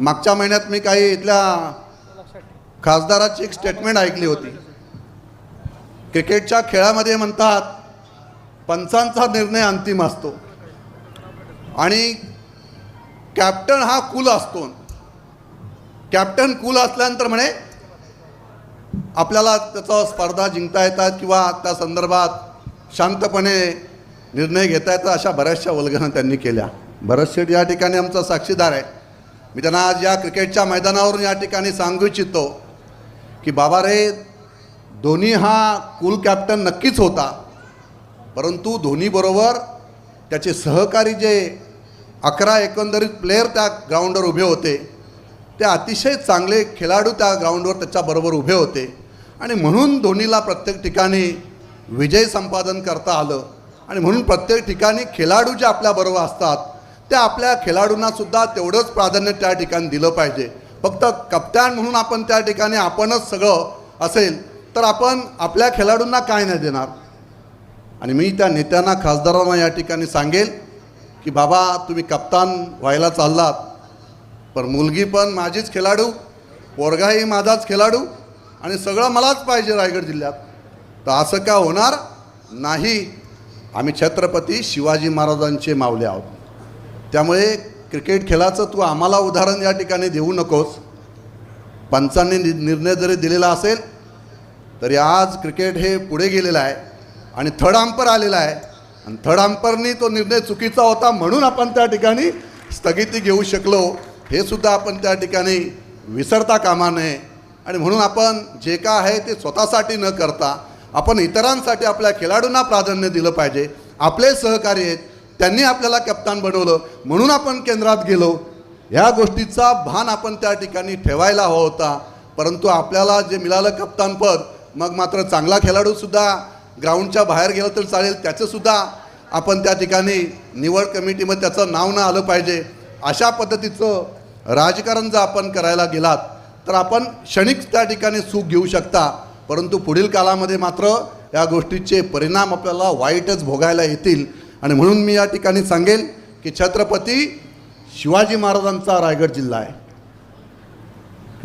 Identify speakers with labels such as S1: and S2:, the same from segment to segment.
S1: मागच्या महिन्यात मी काही इथल्या खासदाराची एक स्टेटमेंट ऐकली होती. क्रिकेटच्या खेळामध्ये म्हणतात पंचांचा निर्णय अंतिम असतो. आणि कॅप्टन हा कूल असतो. कॅप्टन कूल असल्यानंतर म्हणे आपल्याला त्याचा स्पर्धा जिंकता येतात किंवा त्या संदर्भात शांतपणे निर्णय घेता येतात अशा बऱ्याचशा वल्गना त्यांनी केल्या. भरत शेठ या ठिकाणी आमचा साक्षीदार आहे. मी त्यांना आज या क्रिकेटच्या मैदानावरून या ठिकाणी सांगू इच्छितो की बाबा रे धोनी हा कुल कॅप्टन नक्कीच होता. परंतु धोनीबरोबर त्याचे सहकारी जे अकरा एकंदरीत प्लेयर त्या ग्राउंडवर उभे होते ते अतिशय चांगले खेळाडू त्या ग्राउंडवर त्याच्याबरोबर उभे होते. आणि म्हणून धोनीला प्रत्येक ठिकाणी विजय संपादन करता आलं. आणि म्हणून प्रत्येक ठिकाणी खेळाडू जे आपल्याबरोबर असतात त्या आपल्या खेळाडूंना सुद्धा तेवढंच प्राधान्य त्या ठिकाणी दिलं पाहिजे. फक्त कप्तान म्हणून आपण त्या ठिकाणी आपणच सगळं असेल तर आपण आपल्या खेळाडूंना काय नाही देणार. आणि मी त्या नेत्यांना खासदारांना या ठिकाणी सांगेल की बाबा तुम्ही कप्तान व्हायला चाललात पण मुलगी पण माझीच खेळाडू पोरगाही माझाच खेळाडू आणि सगळं मलाच पाहिजे रायगड जिल्ह्यात. तर असं का होणार नाही? आम्ही छत्रपती शिवाजी महाराजांचे मावले आहोत. त्यामुळे क्रिकेट खेळाचं तू आम्हाला उदाहरण या ठिकाणी देऊ नकोस. पंचांनी नि- निर्णय जरी दिलेला असेल तरी आज क्रिकेट हे पुढे गेलेलं आहे आणि थर्ड अंपर आलेला आहे. आणि थर्ड अंपरनी तो निर्णय चुकीचा होता म्हणून आपण त्या ठिकाणी स्थगिती घेऊ शकलो. हे सुद्धा आपण त्या ठिकाणी विसरता कामा नये. आणि म्हणून आपण जे का आहे ते स्वतःसाठी न करता आपण इतरांसाठी आपल्या खेळाडूंना प्राधान्य दिलं पाहिजे. आपले सहकार्य आहेत त्यांनी आपल्याला कप्तान बनवलं. म्हणून आपण केंद्रात गेलो. ह्या गोष्टीचा भान आपण त्या ठिकाणी ठेवायला हवा होता. परंतु आपल्याला जे मिळालं कप्तानपद मग मात्र चांगला खेळाडूसुद्धा ग्राउंडच्या बाहेर गेला तर चालेल त्याचंसुद्धा आपण त्या ठिकाणी निवड कमिटीमध्ये त्याचं नाव न आलं पाहिजे. अशा पद्धतीचं राजकारण जर आपण करायला गेलात तर आपण क्षणिक त्या ठिकाणी सुख घेऊ शकता. परंतु पुढील काळामध्ये मात्र या गोष्टीचे परिणाम आपल्याला वाईटच भोगायला येतील. आणि म्हणून मी या ठिकाणी सांगेल की छत्रपती शिवाजी महाराजांचा रायगड जिल्हा आहे.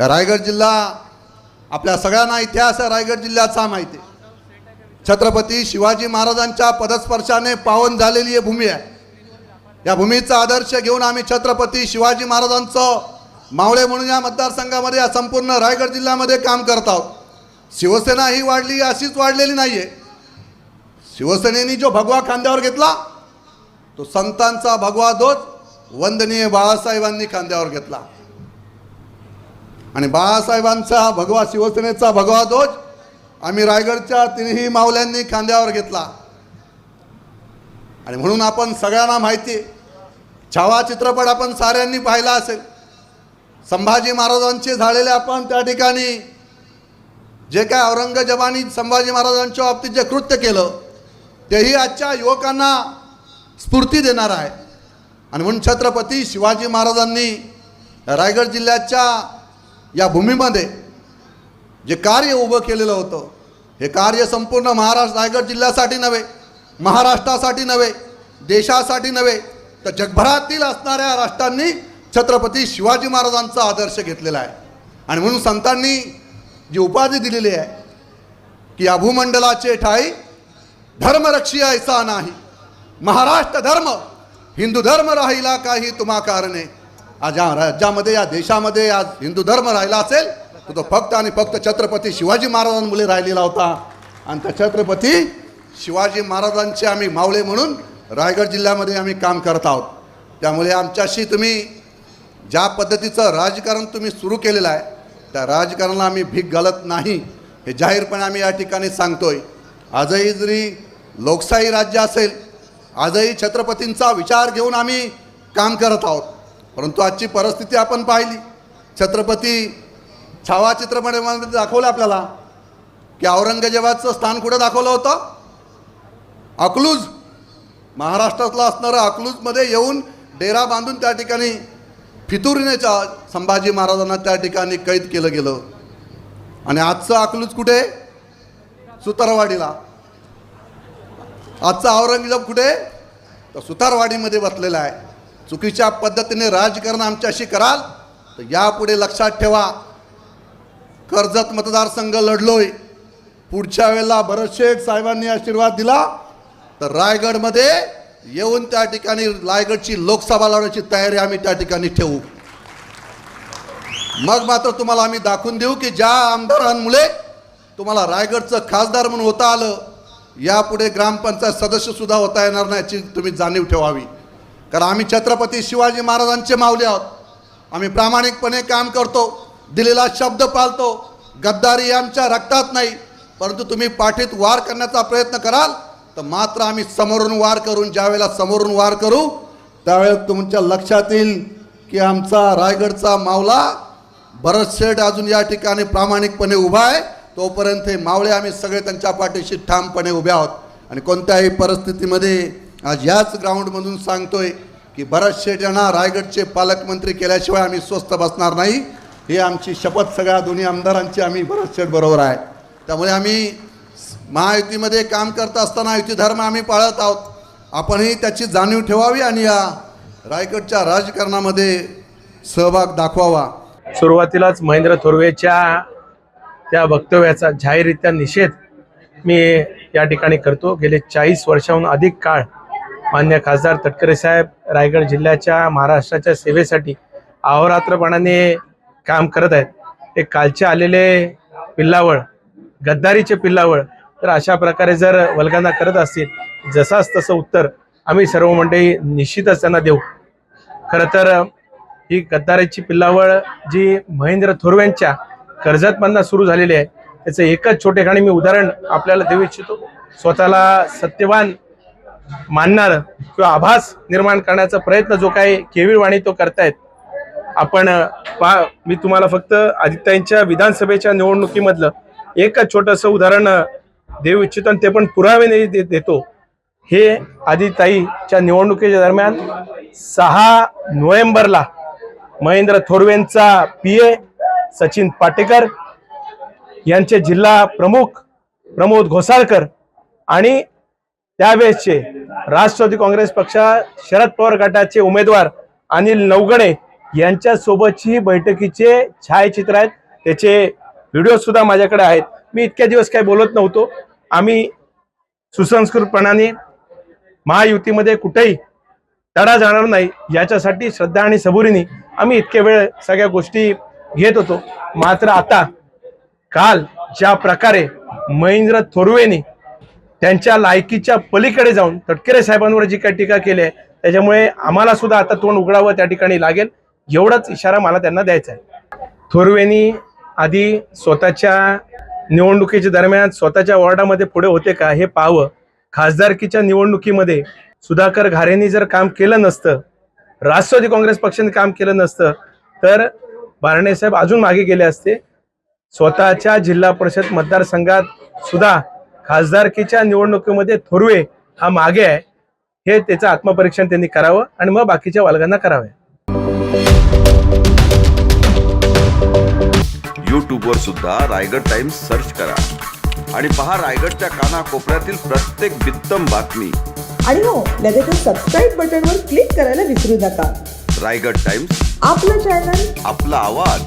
S1: रायगड जिल्हा आपल्या सगळ्यांना इतिहास आहे रायगड जिल्ह्याचा माहिती आहे. छत्रपती शिवाजी महाराजांच्या पदस्पर्शाने पावन झालेली ही भूमी आहे. या भूमीचा आदर्श घेऊन आम्ही छत्रपती शिवाजी महाराजांचं मावळे म्हणून या मतदारसंघामध्ये या संपूर्ण रायगड जिल्ह्यामध्ये काम करत आहोत. शिवसेना ही वाढली अशीच वाढलेली नाही आहे शिवसेनेने जो भगवा खांद्यावर घेतला तो संतांचा भगवा ध्वज वंदनीय बाळासाहेबांनी खांद्यावर घेतला. आणि बाळासाहेबांचा भगवा शिवसेनेचा भगवा ध्वज आम्ही रायगडच्या तिन्ही मावल्यांनी खांद्यावर घेतला. आणि म्हणून आपण सगळ्यांना माहिती छावा चित्रपट आपण साऱ्यांनी पाहिला असेल. संभाजी महाराजांचे झालेले आपण त्या ठिकाणी जे काय औरंगजेबानी संभाजी महाराजांच्या बाबतीत जे कृत्य केलं तेही आजच्या युवकांना स्फूर्ती देणार आहे. आणि म्हणून छत्रपती शिवाजी महाराजांनी रायगड जिल्ह्याच्या या भूमीमध्ये जे कार्य उभं केलेलं होतं हे कार्य संपूर्ण महाराष्ट्र रायगड जिल्ह्यासाठी नव्हे महाराष्ट्रासाठी नव्हे देशासाठी नव्हे तर जगभरातील असणाऱ्या राष्ट्रांनी छत्रपती शिवाजी महाराजांचा आदर्श घेतलेला आहे. आणि म्हणून संतांनी जी उपाधी दिलेली आहे की या भूमंडलाचे ठाई धर्मरक्षी ऐसा नाही. महाराष्ट्र धर्म हिंदू धर्म राहिला काही तुम्हा कारणे. आज या राज्यामध्ये या देशामध्ये आज हिंदू धर्म राहिला असेल तर तो फक्त आणि फक्त छत्रपती शिवाजी महाराजांमुळे राहिलेला होता. आणि त्या छत्रपती शिवाजी महाराजांचे आम्ही मावळे म्हणून रायगड जिल्ह्यामध्ये आम्ही काम करत आहोत. त्यामुळे आमच्याशी तुम्ही ज्या पद्धतीचं राजकारण तुम्ही सुरू केलेलं आहे त्या राजकारणाला आम्ही भीक घालत नाही हे जाहीरपणे आम्ही या ठिकाणी सांगतोय. आजही जरी लोकशाही राज्य असेल आजही छत्रपतींचा विचार घेऊन आम्ही काम करत आहोत. परंतु आजची परिस्थिती आपण पाहिली. छत्रपती छावा चित्रपटामध्ये दाखवलं आपल्याला की औरंगजेबाचं स्थान कुठं दाखवलं होतं? अकलूज महाराष्ट्रातला असणारं अकलूजमध्ये येऊन डेरा बांधून त्या ठिकाणी फितुरीने संभाजी महाराजांना त्या ठिकाणी कैद केलं गेलं. आणि आजचं अकलूज कुठे? सुतारवाडीला. आजचा औरंगजेब कुठे? तर सुतारवाडीमध्ये बसलेला आहे. चुकीच्या पद्धतीने राजकारण आमच्याशी कराल तर यापुढे लक्षात ठेवा. कर्जत मतदारसंघ लढलोय. पुढच्या वेळेला भरत शेठ साहेबांनी आशीर्वाद दिला तर रायगडमध्ये येऊन त्या ठिकाणी रायगडची लोकसभा लढवण्याची तयारी आम्ही त्या ठिकाणी ठेवू. मग मात्र तुम्हाला आम्ही दाखवून देऊ की ज्या आमदारांमुळे तुम्हाला रायगडचं खासदार म्हणून होता आलं यापुढे ग्रामपंचायत सदस्यसुद्धा होता येणार नाही याची तुम्ही जाणीव ठेवावी. कारण आम्ही छत्रपती शिवाजी महाराजांचे मावले आहोत. आम्ही प्रामाणिकपणे काम करतो दिलेला शब्द पाळतो गद्दारी आमच्या रक्तात नाही परंतु तुम्ही पाठीत वार करण्याचा प्रयत्न कराल तर मात्र आम्ही समोरून वार करून ज्यावेळेला समोरून वार करू त्यावेळेस तुमच्या लक्षात येईल की आमचा रायगडचा मावला भरत शेठ अजून या ठिकाणी प्रामाणिकपणे उभा आहे. तोपर्यंत हे मावळे आम्ही सगळे त्यांच्या पाठीशी ठामपणे उभे आहोत. आणि कोणत्याही परिस्थितीमध्ये आज याच ग्राउंडमधून सांगतोय की भरत शेठ यांना रायगडचे पालकमंत्री केल्याशिवाय आम्ही स्वस्थ बसणार नाही. ही आमची शपथ सगळ्या दोन्ही आमदारांची आम्ही भरत शेठ बरोबर आहे. त्यामुळे आम्ही महायुतीमध्ये काम करत असताना युती धर्म आम्ही पाळत आहोत. आपणही त्याची जाणीव ठेवावी आणि या रायगडच्या राजकारणामध्ये सहभाग दाखवावा.
S2: सुरुवातीलाच महेंद्र थोरवेच्या त्या वक्तव्याचा जाहीररित्या निषेध मी या ठिकाणी करतो. गेले चाळीस वर्षाहून अधिक काळ मान्य खासदार तटकरे साहेब रायगड जिल्ह्याच्या महाराष्ट्राच्या सेवेसाठी अहोरात्रपणाने काम करत आहेत. ते कालचे आलेले पिल्लावळ गद्दारीचे पिल्लावळ तर अशा प्रकारे जर वल्गांना करत असतील जसाच तसं उत्तर आम्ही सर्व मंडळी निश्चितच त्यांना देऊ. खरं तर ही गद्दारीची पिल्लावळ जी महेंद्र थोरवेंच्या कर्जतमधनं सुरू झालेली आहे. त्याचं एकच छोटेखानी मी उदाहरण आपल्याला देऊ इच्छितो. स्वतःला सत्यवान मानणार किंवा आभास निर्माण करण्याचा प्रयत्न जो काही केविळवाणी तो करतायत आपण पा मी तुम्हाला फक्त आदित्यांच्या विधानसभेच्या निवडणुकीमधलं एकच छोटंसं उदाहरण देऊ इच्छितो आणि ते पण पुरावे दे- देतो. हे आदिताईच्या निवडणुकीच्या दरम्यान सहा नोव्हेंबरला महेंद्र थोरवेंचा पी ए सचिन पाटेकर यांचे जिल्हा प्रमुख प्रमोद घोसाळकर आणि त्यावेळेसचे राष्ट्रवादी काँग्रेस पक्षा शरद पवार गटाचे उमेदवार अनिल नवगणे यांच्यासोबतची बैठकीचे छायाचित्र आहेत. त्याचे व्हिडिओसुद्धा माझ्याकडे आहेत. मी इतक्या दिवस काही बोलत नव्हतो. आम्ही सुसंस्कृतपणाने महायुतीमध्ये कुठेही तडा जाणार नाही. याच्यासाठी श्रद्धा आणि सबुरीने आम्ही इतके वेळ सगळ्या गोष्टी घेत होतो. मात्र आता काल ज्या प्रकारे महेंद्र थोरवेने त्यांच्या लायकीच्या पलीकडे जाऊन तटकरे साहेबांवर जी काही टीका केली आहे त्याच्यामुळे आम्हाला सुद्धा आता तोंड उघडावं त्या ठिकाणी लागेल. एवढाच इशारा मला त्यांना द्यायचा आहे. थोरवेनी आधी स्वतःच्या निवडणुकीच्या दरम्यान स्वतःच्या वॉर्डामध्ये पुढे होते का हे पाहावं. खासदारकीच्या निवडणुकीमध्ये सुधाकर घारेंनी जर काम केलं नसतं राष्ट्रवादी काँग्रेस पक्षाने काम केलं नसतं तर बारणे साहेब अजून मागे गेले असते. स्वतःच्या जिल्हा परिषद मतदारसंघात सुद्धा खासदारकीच्या निवडणुकीमध्ये थोरवे हा मागे आहे. हे त्याचं आत्मपरीक्षण त्यांनी करावं आणि मग बाकीच्या वालगांना करावं.
S3: यूट्यूबवर सुद्धा रायगड टाइम्स सर्च करा आणि पहा रायगडच्या कानाकोपऱ्यातील प्रत्येक बित्तम बातमी.
S4: आणि हो लगेचच सबस्क्राईब बटनवर क्लिक करायला विसरू नका.
S3: रायगड टाइम्स
S4: आपलं चॅनल
S3: आपला आवाज.